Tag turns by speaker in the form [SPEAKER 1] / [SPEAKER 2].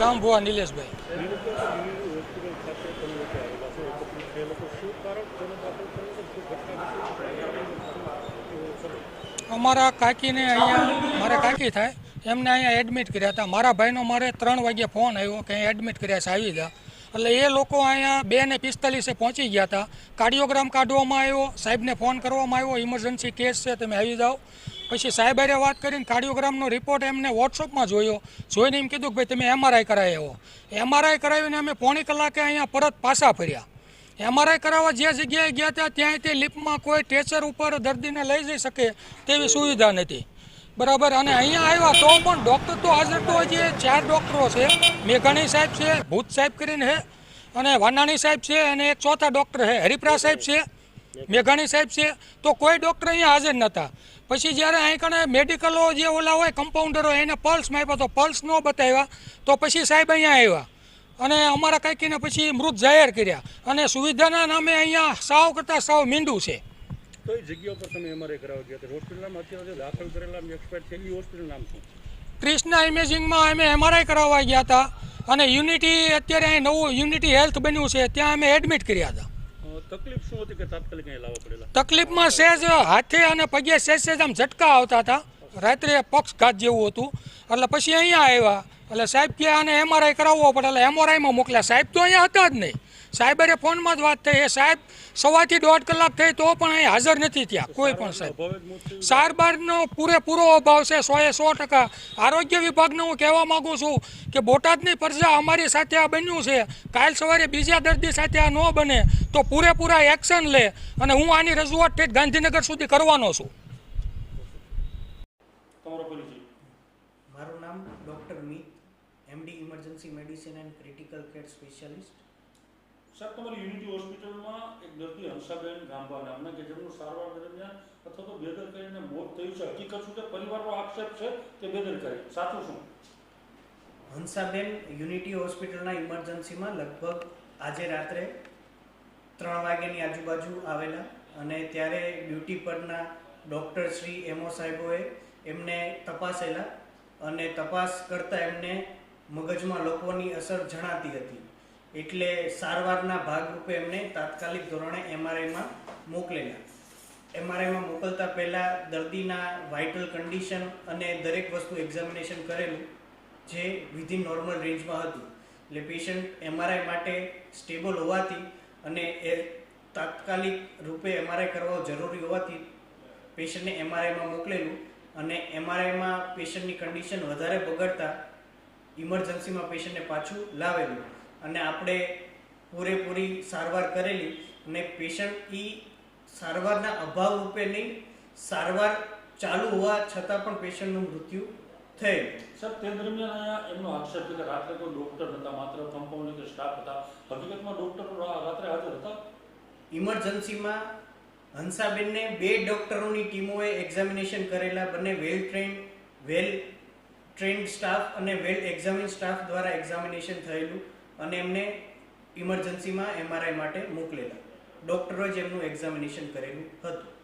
[SPEAKER 1] ગામ ભુવા નિલેશભાઈ. અમારા કાકીને અહીંયા, મારા કાકી થાય, એમને અહીંયા એડમિટ કર્યા હતા. મારા ભાઈનો મારે ત્રણ વાગ્યે ફોન આવ્યો કે એડમિટ કર્યા છે, આવી જા. એટલે એ લોકો અહીંયા બે ને પિસ્તાલીસે પહોંચી ગયા હતા. કાર્ડિયોગ્રામ કાઢવામાં આવ્યો, સાહેબને ફોન કરવામાં આવ્યો ઇમરજન્સી કેસ છે, તમે આવી જાઓ. પછી સાહેબ અરે વાત કરીને કાર્ડિયોગ્રામનો રિપોર્ટ એમને વોટ્સઅપમાં જોયો. જોઈને એમ કીધું કે, ભાઈ, તમે એમઆરઆઈ કરાવી આવો. એમઆરઆઈ કરાવીને અમે પોણી કલાકે અહીંયા પરત પાછા ફર્યા. એમઆરઆઈ કરાવવા જે જગ્યાએ ગયા હતા ત્યાં તે લિફ્ટમાં કોઈ ટેચર ઉપર દર્દીને લઈ જઈ શકે તેવી સુવિધા નથી. બરાબર, અને અહીંયા આવ્યા તો પણ ડૉક્ટર તો હાજર તો હજી ચાર ડૉક્ટરો છે. મેઘાણી સાહેબ છે, ભૂત સાહેબ કરીને છે, અને વાનાણી સાહેબ છે, અને એક ચોથા ડૉક્ટર છે, હરિપ્રા સાહેબ છે, મેઘાણી સાહેબ છે. તો કોઈ ડૉક્ટર અહીંયા હાજર નહોતા પછી જ્યારે અહીં કણે મેડિકલો જે ઓલા હોય કમ્પાઉન્ડરો એને પલ્સ માપ્યા તો પલ્સ ન બતાવ્યા, તો પછી સાહેબ અહીંયા આવ્યા. અને અમારા કાંઈકીને પછી મૃત જાહેર કર્યા. અને સુવિધાના નામે અહીંયા સાવ કરતાં સાવ મીંડું છે.
[SPEAKER 2] કઈ જગ્યા પર તમે એમઆરઆઈ કરાવવા ગયા હતા. હોસ્પિટલમાં અત્યારે દાખલ કરેલા એક્સપાયર થયેલી હોસ્પિટલ નામ શું?
[SPEAKER 1] ક્રિષ્ના ઇમેજિંગમાં અમે એમઆરઆઈ કરાવવા ગયા હતા અને યુનિટી અત્યારે અહીં નવું યુનિટી હેલ્થ બન્યું છે ત્યાં અમે એડમિટ કર્યા હતા.
[SPEAKER 2] તકલીફ શું હતી કે તાત્કાલિક અહીં લાવવા પડેલા?
[SPEAKER 1] તકલીફમાં સહેજ હાથે અને પગે સહેજ સહેજ આમ ઝટકા આવતા હતા. રાત્રે પક્ષઘાત જેવું હતું. એટલે પછી અહીંયા આવ્યા. એટલે સાહેબ કે આને એમઆરઆઈ કરાવવો પડે. એટલે એમઆરઆઈમાં મોકલ્યા. સાહેબ તો અહીંયા હતા જ નહીં. સાહેબરે ફોનમાં જ વાત થઈ એ સાહેબ. સવાથી દોઢ કલાક થઈ તો પણ અહીં હાજર નથી ત્યાં કોઈ પણ સાહેબ. સારવારનો પૂરેપૂરો અભાવ છે સોએ સો ટકા. આરોગ્ય વિભાગને હું કહેવા માગું છું કે બોટાદની પ્રજા અમારી સાથે આ બન્યું છે. કાલ સવારે બીજા દર્દી સાથે આ ન બને તો પૂરેપૂરા એક્શન લે અને હું આની રજૂઆત ઠેઠ ગાંધીનગર સુધી કરવાનો છું.
[SPEAKER 3] મારું નામ doctor Mit MD emergency medicine and critical care specialist.
[SPEAKER 2] સાહેબ, તમારી યુનિટી હોસ્પિટલમાં એક દર્દી હંસાબેન ગાંભા નામના કે જેમનું સારવાર દરમિયાન અથવા તો બેદરકારીને મોત થયું છે. હકીકત શું છે? પરિવારનો આક્ષેપ છે કે બેદરકારી. સાચું શું?
[SPEAKER 3] હંસાબેન યુનિટી હોસ્પિટલના ઇમરજન્સીમાં લગભગ આજે રાત્રે ત્રણ વાગ્યાની આજુબાજુ આવેલા અને ત્યારે ડ્યુટી પરના ડૉક્ટર શ્રી એમઓ સાહેબોએ એમને તપાસેલા અને તપાસ કરતાં એમને મગજમાં લોકોની અસર જણાતી હતી. એટલે સારવારના ભાગરૂપે એમને તાત્કાલિક ધોરણે એમઆરઆઈમાં મોકલેલા. એમઆરઆઈમાં મોકલતા પહેલાં દર્દીના વાઇટલ કન્ડિશન અને દરેક વસ્તુ એક્ઝામિનેશન કરેલું, જે વિધિન નોર્મલ રેન્જમાં હતું. એટલે પેશન્ટ એમઆરઆઈ માટે સ્ટેબલ હોવાથી અને એ તાત્કાલિક રૂપે એમઆરઆઈ કરવા જરૂરી હોવાથી પેશન્ટને એમઆરઆઈમાં મોકલેલું અને એમઆરઆઈમાં પેશન્ટની કન્ડિશન વધારે બગડતા ઇમરજન્સીમાં પેશન્ટને પાછું લાવેલું. અને આપણે પૂરેપૂરી સારવાર કરેલી અને પેશન્ટ એ સારવારના અભાવ રૂપે નહીં સારવાર ચાલુ હોવા છતાં પણ પેશન્ટનું મૃત્યુ થયેલ.
[SPEAKER 2] સર તે દરમિયાન અહીંયા એમનો આક્ષેપ કે રાત્રે કોઈ ડૉક્ટર હતા માત્ર કમ્પાઉન્ડ કે સ્ટાફ હતા. હકીકતમાં ડૉક્ટર રાત્રે હાજર હતા?
[SPEAKER 3] ઇમરજન્સીમાં હંસાબેનને બે ડૉક્ટરોની ટીમોએ એક્ઝામિનેશન કરેલા બંને well train well trained staff અને વેલ એક્ઝામિન સ્ટાફ દ્વારા એક્ઝામિનેશન થયેલું. અને એમને ઇમરજન્સીમાં એમઆરઆઈ માટે મોકલેલા. ડૉક્ટરો જ એમનું એક્ઝામિનેશન કરેલું હતું.